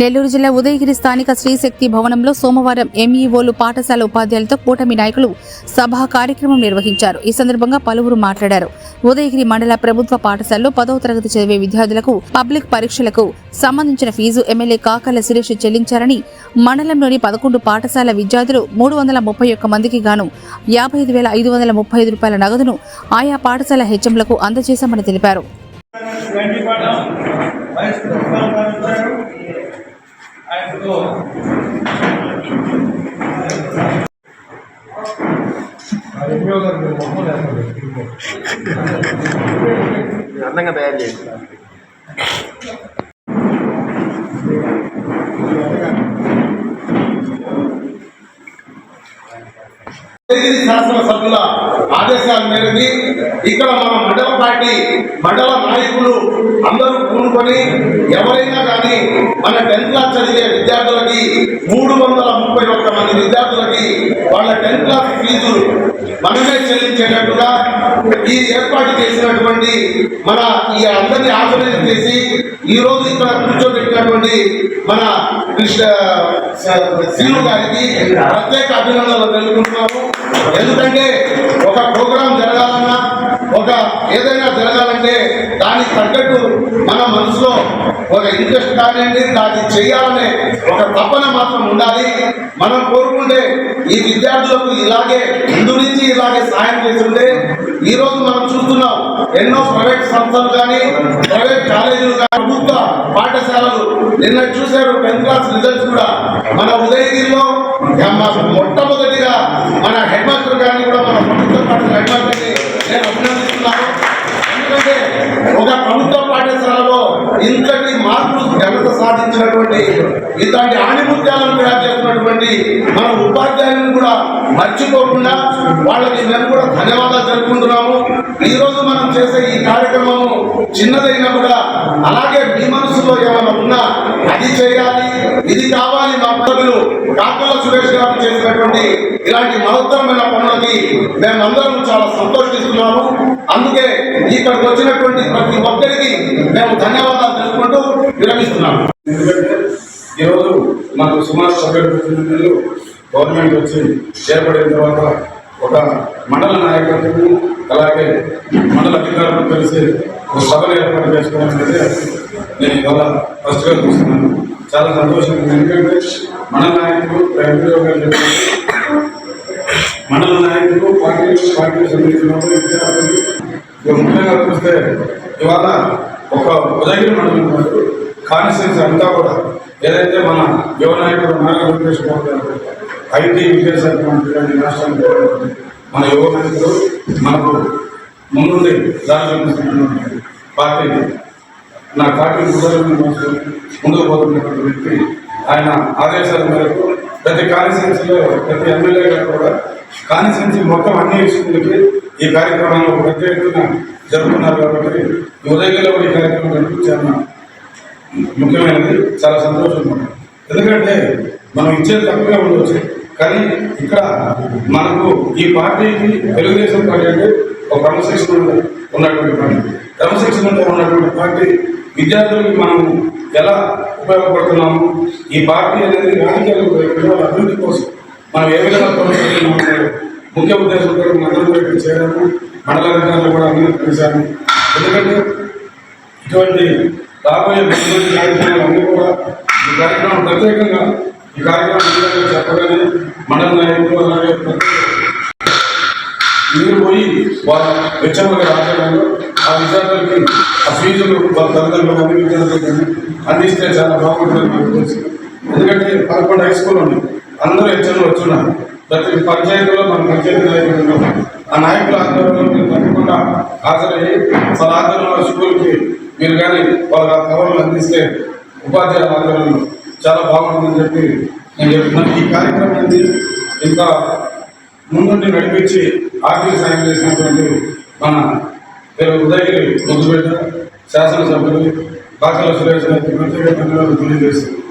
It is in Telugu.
నెల్లూరు జిల్లా ఉదయగిరి స్థానిక శ్రీశక్తి భవనంలో సోమవారం ఎంఈఓలు పాఠశాల ఉపాధ్యాయులతో కూటమి నాయకులు సభా కార్యక్రమం నిర్వహించారు. ఈ సందర్భంగా పలువురు మాట్లాడారు. ఉదయగిరి మండల ప్రభుత్వ పాఠశాలలో పదవ తరగతి చదివే విద్యార్థులకు పబ్లిక్ పరీక్షలకు సంబంధించిన ఫీజు ఎమ్మెల్యే కాకల సురేష్ చెల్లించారని మండలంలోని పదకొండు పాఠశాల విద్యార్థులు మూడు వందల ముప్పై ఒక్క మందికి గాను యాభై ఐదు వేల ఐదు వందల ముప్పై ఐదు రూపాయల నగదును ఆయా పాఠశాల హెచ్ఎంలకు అందజేశామని తెలిపారు. అందంగా తయారు చేయండి. శాసనసభ్యుల ఆదేశాల మేరకి ఇక్కడ మన మండల పార్టీ మండల నాయకులు అందరూ కూడుకొని ఎవరైనా కానీ మన టెన్త్ క్లాస్ చదివే విద్యార్థులకి మూడు వందల ముప్పై ఒక్క మంది విద్యార్థులకి వాళ్ళ టెన్త్ క్లాస్ ఫీజు మనమే చెల్లించేటట్టుగా ఈ ఏర్పాటు చేసినటువంటి మన ఈ అందరినీ ఆర్గనైజ్ చేసి ఈ రోజు ఇక్కడ కూర్చోబెట్టినటువంటి మన కృష్ణ శ్రీను గారికి ప్రత్యేక అభినందనలు తెలుపుతున్నాము ఎందుకంటే ఒక ప్రోగ్రాం జరగాలన్నా ఒక ఏదైనా జరగాలంటే దానికి తగ్గట్టు మన మనసులో ఒక ఇంట్రెస్ట్ కానివ్వండి దాన్ని చేయాలనే ఒక తపన మాత్రం ఉండాలి. మనం కోరుకుంటే ఈ విద్యార్థులకు ఇలాగే ముందు నుంచి ఇలాగే సాయం చేస్తుంటే ఈ రోజు మనం చూస్తున్నాం ఎన్నో ప్రైవేట్ సంస్థలు కానీ ప్రైవేట్ కాలేజీలు కానీ ప్రభుత్వ పాఠశాలలు నిన్న చూశారు టెన్త్ క్లాస్ రిజల్ట్స్ కూడా. మన ఉదయగిరిలో మొట్టమొదటిగా మన హెడ్ మాస్టర్ గారిని ఇంతటి మార్పులు ఘనత సాధించినటువంటి ఇలాంటి ఆణిముత్యాలను తయారు చేస్తున్నటువంటి మన ఉపాధ్యాయులను కూడా మర్చిపోకుండా వాళ్ళకి మేము కూడా ధన్యవాదాలు జరుపుకుంటున్నాము ఈ రోజు మనం చేసే ఈ కార్యక్రమము చిన్నదైనా కూడా అలాగే మీ మనసులో ఏమైనా ఉన్నా అది చేయాలి ఇది కావాలి మా పదవులు కాకల సురేష్ గారు చేసినటువంటి ఇలాంటి మహత్తరమైన పనులకి మేమందరం చాలా సంతోషిస్తున్నాము. అందుకే ఇక్కడికి వచ్చినటువంటి ప్రతి ఒక్కరికి మేము ధన్యవాదాలు విరమిస్తున్నాను ఎందుకంటే ఈరోజు మాకు సుమారు సభ్యులు ప్రతినిధులు గవర్నమెంట్ వచ్చి చేపడిన తర్వాత ఒక మండల నాయకత్వము అలాగే మండల అధికారులు కలిసి ఒక సభను ఏర్పాటు చేసుకోవడం అనేది నేను ఇవాళ ఫస్ట్గా చూస్తున్నాను. చాలా సంతోషంగా ఎందుకంటే మండల నాయకులు ఎంపీఓ మండల నాయకులు పార్టీలు పార్టీ సంబంధించిన ఇక ముఖ్యంగా చూస్తే ఇవాళ ఒక ఉదయగిరి మండలం వరకు కాన్స్టిట్యూన్సీ అంతా కూడా ఏదైతే మన యువ నాయకుడు నారా లోకేష్ బాబు ఐటీ విద్యాశాఖ మంత్రి గారి రాష్ట్రానికి మన యువ నాయకుడు మనకు ముందుండి దారి పార్టీ నా పార్టీ ముందు ముందుకు పోతున్నటువంటి వ్యక్తి. ఆయన ఆదేశాల మేరకు ప్రతి కాన్స్టిట్యూన్సీలో ప్రతి ఎమ్మెల్యే గారు కూడా కాన్స్టిట్యూన్సీ మొత్తం అన్ని స్కూళ్ళకి ఈ కార్యక్రమంలో ప్రత్యేకంగా జరుపుకున్నారు జరుపుతున్నారు కాబట్టి ఉదయంలో ఈ కార్యక్రమం జరుపు ముఖ్యమైనది చాలా సంతోషంగా ఎందుకంటే మనం ఇచ్చేది తక్కువగా ఉండవచ్చు కానీ ఇక్కడ మనకు ఈ పార్టీకి తెలుగుదేశం పార్టీ అంటే ఒక క్రమశిక్షణ ఉన్నటువంటి పార్టీ. క్రమశిక్షణతో ఉన్నటువంటి పార్టీ విద్యార్థులకి మనం ఎలా ఉపయోగపడుతున్నాము? ఈ పార్టీ అనేది రాజకీయాలు అభివృద్ధి కోసం మనం ఏ విధంగా కొనసాగుతున్నాము ముఖ్య ఉద్దేశంతో మనందరం చేయడము మండల అధికారులు కూడా అందరూ కలిశాము. ఎందుకంటే ఇటువంటి రాబోయే ముఖ్యమంత్రి కార్యక్రమాలు కూడా ఈ కార్యక్రమం ప్రత్యేకంగా ఈ కార్యక్రమం చెప్పగానే మండల నాయకులు అలాగే మీరు పోయి వాళ్ళ వెచ్చమ్మగా రాజ్యాంగంలో ఆ విద్యార్థులకి ఆ ఫీజులు వాళ్ళ తల్లిదండ్రులు అన్ని విద్యార్థులకు అందిస్తే చాలా బాగుంటుంది నాకు తెలిసి. ఎందుకంటే పదకొండు హై స్కూల్ ఉంది అందరూ హెచ్చర్లు వచ్చున్నారు. ప్రతి పంచాయతీలో మన పంచాయతీ నాయకులు ఆ నాయకుల ఆధ్వర్యంలో మీరు తప్పకుండా హాజరయ్యి వాళ్ళ ఆధ్వర్యంలో స్కూల్కి మీరు కానీ వాళ్ళ కవర్లు అందిస్తే ఉపాధ్యాయుల ఆధ్వర్యంలో చాలా బాగుంటుందని చెప్పి నేను చెప్తున్నాను ఈ కార్యక్రమం అనేది ఇంకా ముందుండి నడిపించి ఆర్థిక సాయం చేసినటువంటి మన పేరు ఉదయగిరి ముద్దుపేట శాసనసభ్యులు కాకల సురేష్ గారికి ప్రత్యేక ధన్యవాదాలు తెలియజేస్తుంది